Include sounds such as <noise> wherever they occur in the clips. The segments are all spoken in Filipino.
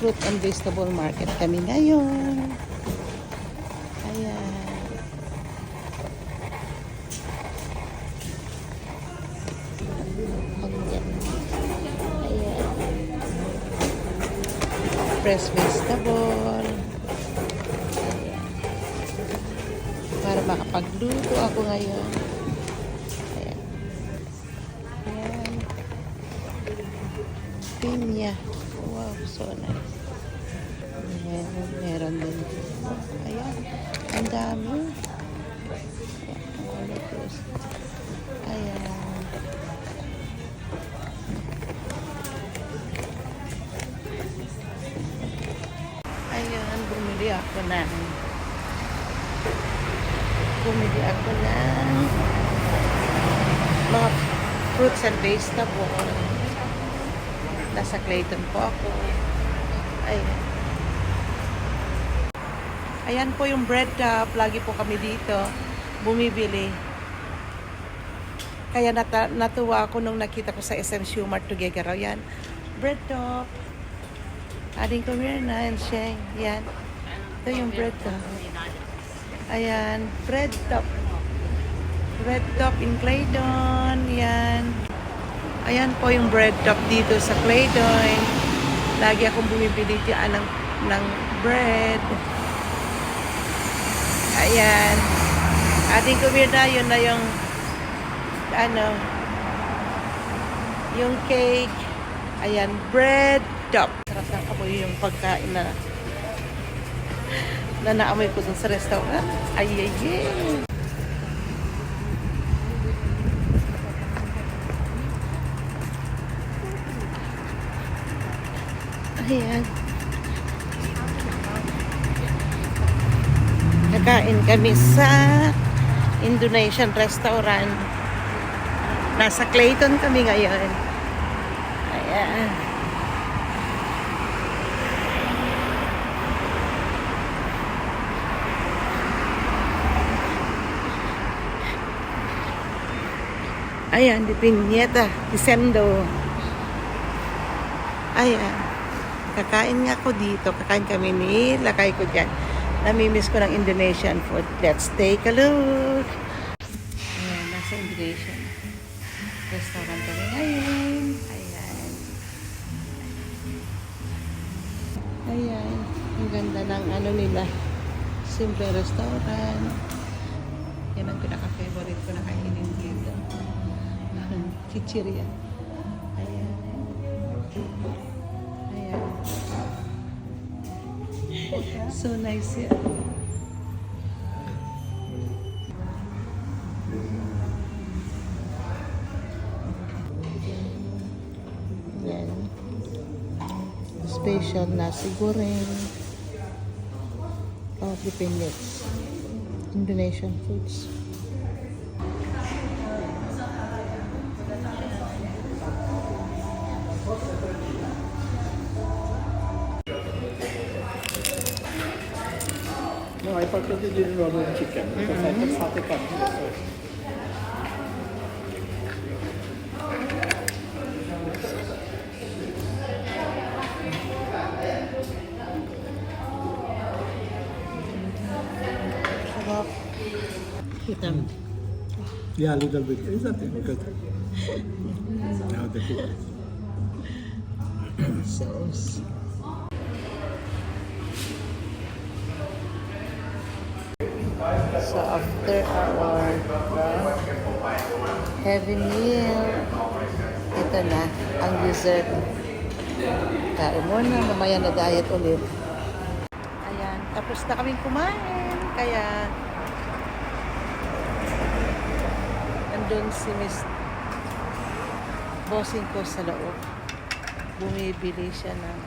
fruit and vegetable market kami ngayon. Ayan. Ayan. Ayan. Fresh vegetable. Ayan. Para makapagluto ako ngayon. Ayan. Ayan. Pinya. Wow, so nice. Meron, meron din. Ayan. Ang dami. Ayan. Ayan. Bumili ako ng bumili ako ng mga fruits and vegetables. Nasa Clayton po ako. Ayan. Ayan po yung bread cup. Lagi po kami dito bumibili. Kaya nata- natuwa ako nung nakita ko sa SM Shumart Tugegaraw. Yan. Bread top. Aling ko na. Yan siya. Yan. Ito yung bread top. Ayan. Bread top. Bread top in Clayton. Yan. Ayan po yung bread top dito sa Clayton. Lagi akong bumibili dyan ng, ng bread. Ayan. Ating kumira, yun na yung ano, yung cake. Ayan, bread top. Sarap ng amoy yung pagkain na na naamoy ko sa restaurant. Ay, ay, ay. Ayan. Nakain kami sa Indonesian restaurant. Nasa Clayton kami ngayon. Ayan. Ayan, di Piñeta, di Sendo. Ayan. Kakain nga ako dito. Kakain kami ni lakay ko dyan. Namimiss ko ng Indonesian food. Let's take a look. Ayan, nasa Indonesian restaurant kami ngayon. Ayan. Ayan. Ang ganda ng ano nila. Simple restaurant. Yan ang pinaka-favorite ko na kainin dito. <laughs> Chichiria. So nice yan. Yan. Special nasi goreng. Oh, Philippines. Indonesian foods. because they didn't order chicken because I put satay Yeah, a little bit. It's nothing because now the food. so. So after our uh, heavy meal, ito na ang dessert. Kain muna, mamaya na diet ulit. Ayan, tapos na kaming kumain. Kaya nandun si Miss bossing ko sa loob bumibili siya ng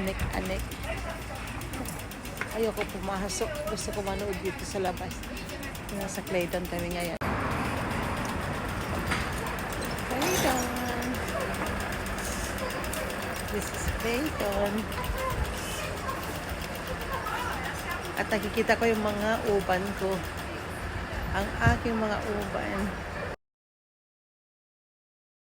anek-anek. Ayoko pumasok. Gusto ko manood dito sa labas. Nasa Clayton kami ngayon. Clayton! This is Clayton. At nakikita ko yung mga uban ko. Ang aking mga uban.